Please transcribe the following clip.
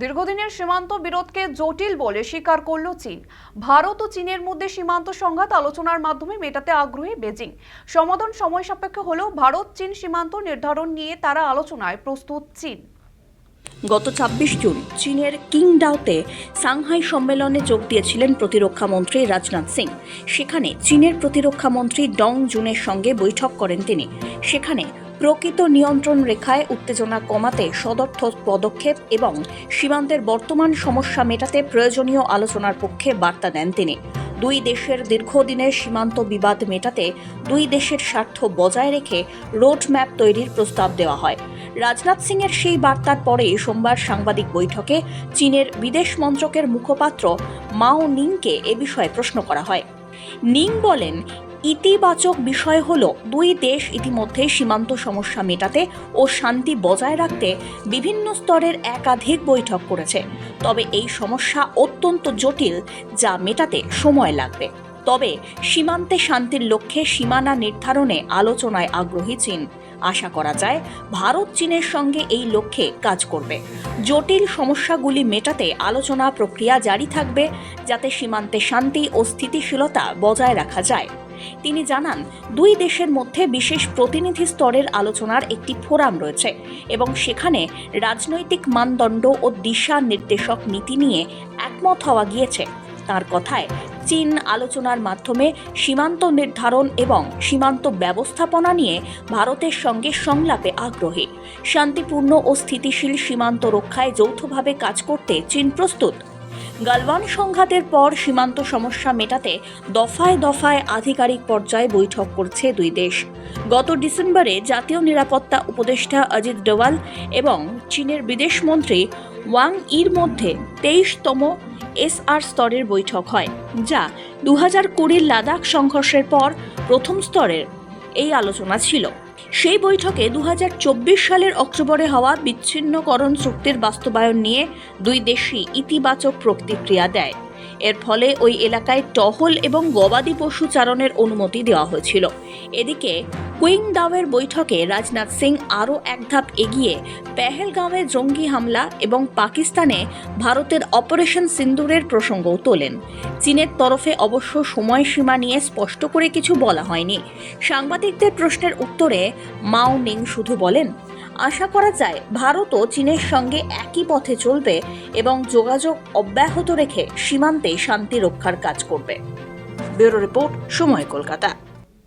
দীর্ঘদিনের সীমান্ত বিরোধকে জটিল বলে স্বীকার করল চীন। ভারত ও চীনের মধ্যে সীমান্ত সংঘাত আলোচনার মাধ্যমে মেটাতে আগ্রহী বেজিং। সমাধান সময় সাপেক্ষ হলেও ভারত চীন সীমান্ত নির্ধারণ নিয়ে তারা আলোচনায় প্রস্তুত চীন। গত ছাব্বিশ জুন চীনের কিংডাওতে সাংহাই সম্মেলনে যোগ দিয়েছিলেন প্রতিরক্ষা মন্ত্রী রাজনাথ সিং। সেখানে চীনের প্রতিরক্ষা মন্ত্রী ডং জুনের সঙ্গে বৈঠক করেন তিনি। সেখানে প্রকৃত নিয়ন্ত্রণ রেখায় উত্তেজনা কমাতে সদর্থ পদক্ষেপ এবং সীমান্তের বর্তমান সমস্যা মেটাতে প্রয়োজনীয় আলোচনার পক্ষে বার্তা দেন তিনি। দুই দেশের দীর্ঘদিনের সীমান্ত বিবাদ মেটাতে দুই দেশের স্বার্থ বজায় রেখে রোডম্যাপ তৈরির প্রস্তাব দেওয়া হয়। রাজনাথ সিং এর সেই বার্তার পরে সোমবার সাংবাদিক বৈঠকে চীনের বিদেশ মন্ত্রকের মুখপাত্র মাও নিংকে এ বিষয়ে প্রশ্ন করা হয়। নিং বলেন ইতিবাচক বিষয় হল, দুই দেশ ইতিমধ্যে সীমান্ত সমস্যা মেটাতে ও শান্তি বজায় রাখতে বিভিন্ন স্তরের একাধিক বৈঠক করেছে। তবে এই সমস্যা অত্যন্ত জটিল, যা মেটাতে সময় লাগবে। তবে সীমান্তে শান্তির লক্ষ্যে সীমানা নির্ধারণে আলোচনায় আগ্রহী চীন। আশা করা যায়, ভারত চীনের সঙ্গে এই লক্ষ্যে কাজ করবে। জটিল সমস্যাগুলি মেটাতে আলোচনা প্রক্রিয়া জারি থাকবে, যাতে সীমান্তে শান্তি ও স্থিতিশীলতা বজায় রাখা যায়। তিনি জানান, দুই দেশের মধ্যে বিশেষ প্রতিনিধি স্তরের আলোচনার একটি ফোরাম রয়েছে এবং সেখানে রাজনৈতিক মানদণ্ড ও দিশা নির্দেশক নীতি নিয়ে একমত হওয়া গিয়েছে। তার কথায়, চীন আলোচনার মাধ্যমে সীমান্ত নির্ধারণ এবং সীমান্ত ব্যবস্থাপনা নিয়ে ভারতের সঙ্গে সংলাপে আগ্রহী। শান্তিপূর্ণ ও স্থিতিশীল সীমান্ত রক্ষায় যৌথভাবে কাজ করতে চীন প্রস্তুত। গালওয়ান সংঘাতের পর সীমান্ত সমস্যা মেটাতে দফায় দফায় আধিকারিক পর্যায়ে বৈঠক করছে দুই দেশ। গত ডিসেম্বরে জাতীয় নিরাপত্তা উপদেষ্টা অজিত ডোভাল এবং চীনের বিদেশমন্ত্রী ওয়াং ইর মধ্যে তেইশতম এসআর স্তরের বৈঠক হয়, যা দু হাজার কুড়ির লাদাখ সংঘর্ষের পর প্রথম স্তরের। এই আলোচনা ছিল। সেই বৈঠকে দু হাজার চব্বিশ সালের অক্টোবরে হওয়া বিচ্ছিন্নকরণ চুক্তির বাস্তবায়ন নিয়ে দুই দেশই ইতিবাচক প্রতিক্রিয়া দেয়। এর ফলে ওই এলাকায় টহল এবং গবাদি পশু চারণের অনুমতি দেওয়া হয়েছিল। এদিকে কুইংদাওয়ের বৈঠকে রাজনাথ সিং আরও এক ধাপ এগিয়ে পেহেলগাঁওয়ে জঙ্গি হামলা এবং পাকিস্তানে ভারতের অপারেশন সিন্দুরের প্রসঙ্গও তোলেন। চীনের তরফে অবশ্য সময়সীমা নিয়ে স্পষ্ট করে কিছু বলা হয়নি। সাংবাদিকদের প্রশ্নের উত্তরে মাও নিং শুধু বলেন আশা করা যায় ভারতও চীনের সঙ্গে একই পথে চলবে এবং যোগাযোগ অব্যাহত রেখে সীমান্তে শান্তি রক্ষার কাজ করবে। ব্যুরো রিপোর্ট সময় কলকাতা।